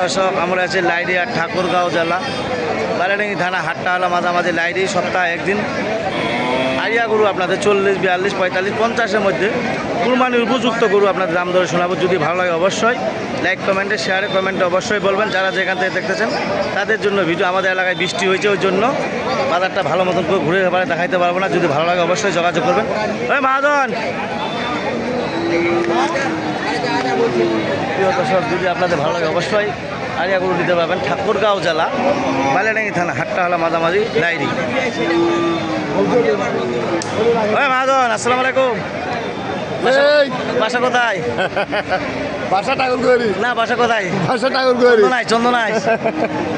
দর্শক, আমরা আছি লাইডিয়া ঠাকুরগাঁও জেলা। বারাডাঙ্গি থানা হাটটা হলো মাঝামাঝি লাইডি, সপ্তাহে একদিন। আরিয়া গরু আপনাদের চল্লিশ, বিয়াল্লিশ, পঁয়তাল্লিশ, পঞ্চাশের মধ্যে কুরবানির উপযুক্ত গরু আপনাদের দাম ধরে শোনাবো। যদি ভালো লাগে অবশ্যই লাইক, কমেন্টে, শেয়ারে, কমেন্টে অবশ্যই বলবেন। যারা যেখান থেকে দেখতেছেন, তাদের জন্য ভিডিও আমাদের এলাকায় বৃষ্টি হয়েছে, ওই জন্য বাজারটা ভালো মতন করে ঘুরে এবারে দেখাইতে পারব না। যদি ভালো লাগে অবশ্যই যোগাযোগ করবেন। ওই মহাজন প্রিয় দর্শক যদি আপনাদের ভালো লাগে অবশ্যই আরিয়াগুলো নিতে পারবেন ঠাকুরগাঁও জেলা বালিয়াডাঙ্গি থানা হাটটা হলো মাঝামাঝি ডায়েরি। ওই মহাজন আসসালামু আলাইকুম। বাসা কোথায়? বাসা টাগর না বাসা কোথায়? বাসা টাগর চন্দনাই চন্দনাই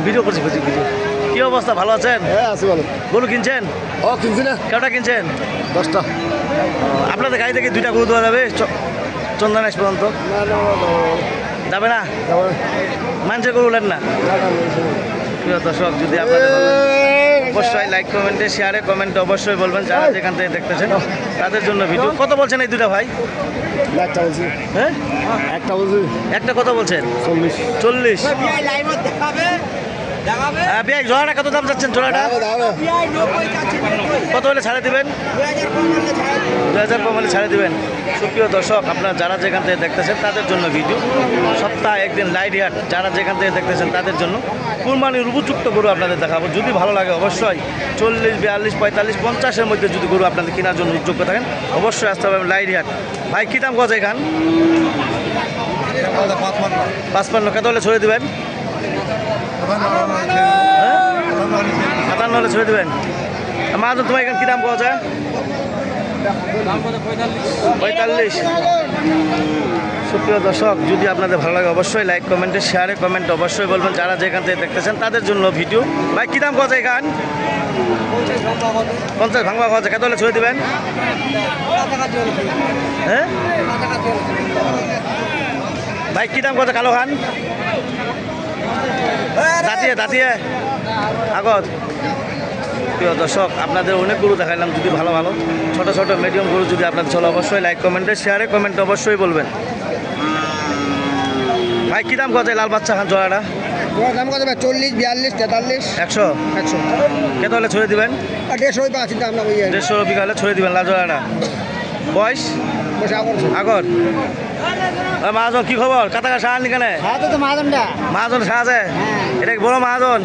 ভিডিও করছি করছি ভিডিও। কি অবস্থা? ভালো আছেন? হ্যাঁ আছি গরু কিনছেন? ও কিনছি না। কেউটা কিনছেন? দশটা। আপনাদের গাড়ি থেকে দুইটা গরু দেওয়া যাবে? চ- চন্দনাইশ পর্যন্ত? যাবে না? মানুষের গরু নেন না? প্রিয় দর্শক যদি আপনাদের অবশ্যই লাইক কমেন্টে শেয়ারে কমেন্টে অবশ্যই বলবেন। যারা যেখান থেকে দেখতেছেন তাদের জন্য ভিডিও কত বলছেন এই দুটা ভাই? একটা বলছি। হ্যাঁ? একটা বলছি। একটা কত বলছেন? চল্লিশ। চল্লিশ। হ্যাঁ বিয়াই জোড়াটা কত দাম যাচ্ছেন জোড়াটা? কত হলে ছাড়ে দিবেন? দু হাজার কমালে ছাড়ে দিবেন। সুপ্রিয় দর্শক আপনারা যারা যেখান থেকে দেখতেছেন তাদের জন্য ভিডিও। সপ্তাহে একদিন লাইট হাট যারা যেখান থেকে দেখতেছেন তাদের জন্য কুরবানির উপযুক্ত গরু আপনাদের দেখাবো। যদি ভালো লাগে অবশ্যই চল্লিশ বিয়াল্লিশ পঁয়তাল্লিশ পঞ্চাশের মধ্যে যদি গরু আপনাদের কেনার জন্য যোগ্য থাকেন অবশ্যই আসতে হবে লাইট হাট ভাই কী দাম গজ এখান? পাঁচপান্ন। কত হলে ছড়ে দেবেন? হ্যাঁ সাতান্ন হলে ছড়ে দেবেন। মাজন তোমার এখানে কী দাম পাওয়া যায়? পঁয়তাল্লিশ। সুপ্রিয় দর্শক, যদি আপনাদের ভালো লাগে অবশ্যই লাইক কমেন্টে শেয়ারে কমেন্ট অবশ্যই বলবেন যারা যেখান থেকে দেখতেছেন, তাদের জন্য ভিডিও ভাই, কী দাম কথা এখান? পঞ্চাশ ভাঙবা কথা কত হলে ছড়ে দেবেন? হ্যাঁ? ভাই, কী দাম কথা কালো খান দাঁতিয়ে দাঁতিয়ে। আগত। প্রিয় দর্শক আপনাদের অনেক গরু দেখাইলাম যদি ভালো ভালো। ছোট ছোট মিডিয়াম গরু যদি আপনাদের চলো অবশ্যই লাইক কমেন্টে শেয়ারে কমেন্ট অবশ্যই বলবেন। ভাই কী দাম কত লাল বাচ্চা খান জোড়াটা? তোমার দাম কত চল্লিশ বিয়াল্লিশ তেতাল্লিশ? একশো। একশো। কত হলে ছড়ে দিবেন? দেড়শো পাচ্ছি দাম না দেড়শো হলে ছড়ে দিবেন লাল জোড়াটা। বয়স? আগর। মহাজন কি খবর? কাতাকা সাহান কেন? হ্যাঁ তো তো মাদনটা মহাজন সাহায্যে এটা কি বড় মহাজন?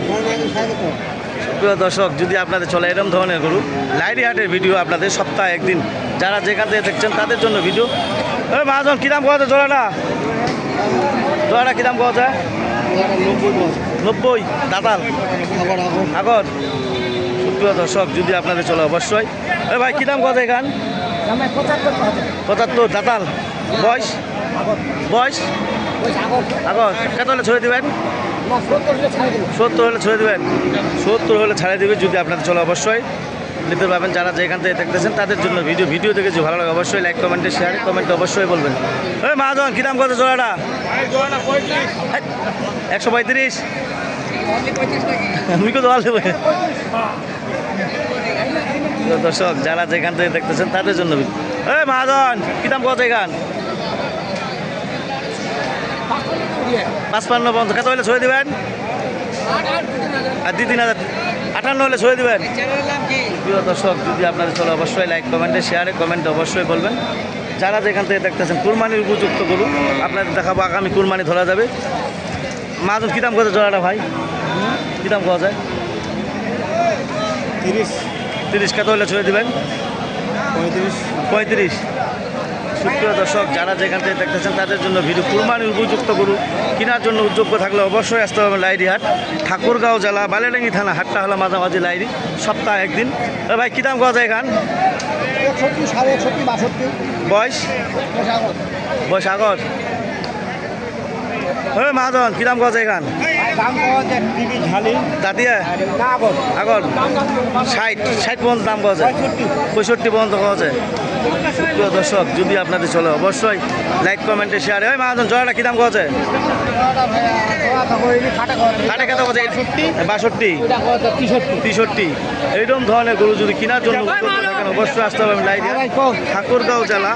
প্রিয় দর্শক যদি আপনাদের চলে এরকম ধরনের গরু লাইরি হাটের ভিডিও আপনাদের সপ্তাহে একদিন। যারা যেখান থেকে দেখছেন তাদের জন্য ভিডিও। মহাজন কী দাম পাওয়া যায় জোড়াটা? জোড়াটা কী দাম পাওয়া যায় নব্বই। দাতাল। আগর। সুপ্রিয় দর্শক যদি আপনাদের চলে অবশ্যই। ভাই কী দাম কথা এখান? পঁচাত্তর দাতাল। বয়স? বয়স? আগর কত হলে ছড়ে দিবেন? সত্তর হলে ছেড়ে দেবেন। সত্তর হলে ছাড়ে দেবে যদি আপনাদের চলো অবশ্যই। নিতে পারবেন যারা যেখান থেকে দেখতেছেন তাদের জন্য ভিডিও ভিডিও দেখে যে ভালো লাগে অবশ্যই লাইক কমেন্টে শেয়ার কমেন্টে অবশ্যই বলবেন। ওই মাহাজন কী দাম কত জোড়াটা? একশো পঁয়ত্রিশ। আমি কত ভালো দর্শক যারা যেখান থেকে দেখতেছেন তাদের জন্য ওই মাহাজন কী দাম কত এখান? পাঁচপান্ন পর্যন্ত কত হলে ছড়ে দেবেন? আর দুই তিন হাজার আটান্ন হলে ছড়ে দেবেন? প্রিয় দর্শক যদি আপনাদের চলে অবশ্যই লাইক কমেন্টে শেয়ারে কমেন্টে অবশ্যই বলবেন। যারা যেখান থেকে দেখতেছেন কুরবানির উপযুক্ত গরু আপনাদের দেখাবো আগামী কুরবানি ধরা যাবে। মাজন কী দাম কত জোড়াটা ভাই? কী দাম পাওয়া যায়? তিরিশ। তিরিশ কত হলে ছড়ে দেবেন? পঁয়ত্রিশ। পঁয়ত্রিশ। সুপ্রিয় দর্শক যারা যেখান থেকে দেখতেছেন তাদের জন্য ভিডিও কুরবানি উপযুক্ত গরু কেনার জন্য উদ্যোগ্য থাকলে অবশ্যই আসতে হবে লাইরি হাট ঠাকুরগাঁও জেলা বালেডাঙ্গি থানা হাটটা হলো মাঝামাঝি লাইরি সপ্তাহে একদিন। ভাই কী দাম পাওয়া যায় এখান বয়স? বয়স আগর। ওই মাহাজন কী দাম যায় এখান দাঁতিয়া আগর। ষাট ষাট পর্যন্ত দাম যায়? পঁয়ষট্টি। পর্যন্ত পাওয়া যায়? প্রিয় দর্শক যদি আপনাদের চলে অবশ্যই লাইক কমেন্টে শেয়ারে ওই মাহাজন জয়টা কী দাম বলছে বাষট্টি। তেষট্টি। এইরকম ধরনের গরু যদি কেনার জন্য থাকেন অবশ্যই আসতে হবে। লাইডিয়া ভাই ঠাকুরগাঁও জেলা।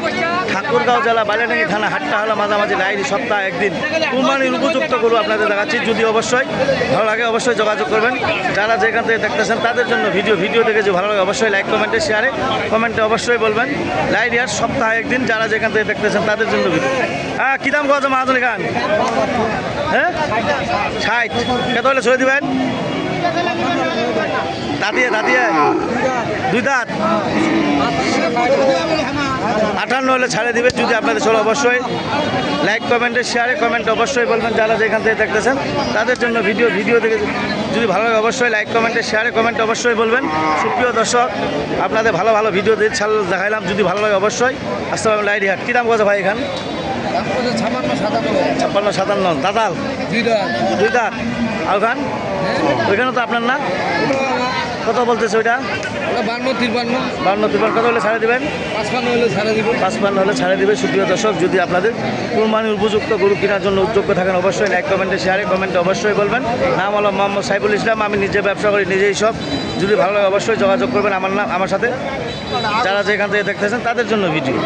ঠাকুরগাঁও জেলা বালিয়াডাঙ্গি থানা হাটটা হলো মাঝামাঝি লাইরি সপ্তাহে একদিন। কুরবানির উপযুক্ত গরু আপনাদের দেখাচ্ছি। যদি অবশ্যই ভালো লাগে অবশ্যই যোগাযোগ করবেন। যারা যেখান থেকে দেখতেছেন তাদের জন্য ভিডিও ভিডিও দেখে যে ভালো লাগে অবশ্যই লাইক কমেন্টে শেয়ারে কমেন্টে অবশ্যই বলবেন। লাইরিয়ার সপ্তাহে একদিন যারা যেখান থেকে দেখতেছেন তাদের জন্য কিন্তু হ্যাঁ কী দাম কত মাহাজুলি খান? হ্যাঁ? ষাট। কত হলে ছড়ে দিবেন? দাঁতিয়ে দাঁতিয়ে। দুই দাঁত? আটান্ন হলে ছাড়ে দিবে যদি আপনাদের চলো অবশ্যই। লাইক কমেন্টে শেয়ারে কমেন্ট অবশ্যই বলবেন যারা যেখান থেকে দেখতেছেন তাদের জন্য ভিডিও ভিডিও দেখে যদি ভালো লাগে অবশ্যই লাইক কমেন্টে শেয়ারে কমেন্ট অবশ্যই বলবেন। সুপ্রিয় দর্শক আপনাদের ভালো ভালো ভিডিও দিয়ে ছাড় দেখাইলাম যদি ভালো লাগে অবশ্যই। আসতে পারবেন লাইট হাট। কী দাম কত ভাই এখান? ছাপান্ন সাতান্ন ছাপ্পান্ন সাতান্ন। দাদাল? দুই দাঁত। আর ওখান? ওইখানে তো আপনার না? কত বলতেছে ওইটা? বান্ন তিরপান্ন। বান্ন কত হলে ছাড়ে দেবেন? পাঁচপান্ন হলে ছাড়া দিব। পাঁচপান্ন হলে ছাড়ে দিবে সুপ্রিয় দর্শক যদি আপনাদের কুরবানির উপযুক্ত গরু কেনার জন্য উদ্যোগ থাকেন অবশ্যই লাইক কমেন্টে শেয়ারে কমেন্টে অবশ্যই বলবেন। নাম হলো মোহাম্মদ সাইফুল ইসলাম। আমি নিজে ব্যবসা করি নিজেই সব। যদি ভালো লাগে অবশ্যই যোগাযোগ করবেন আমার নাম আমার সাথে। যারা যেখান থেকে দেখতেছেন তাদের জন্য ভিডিও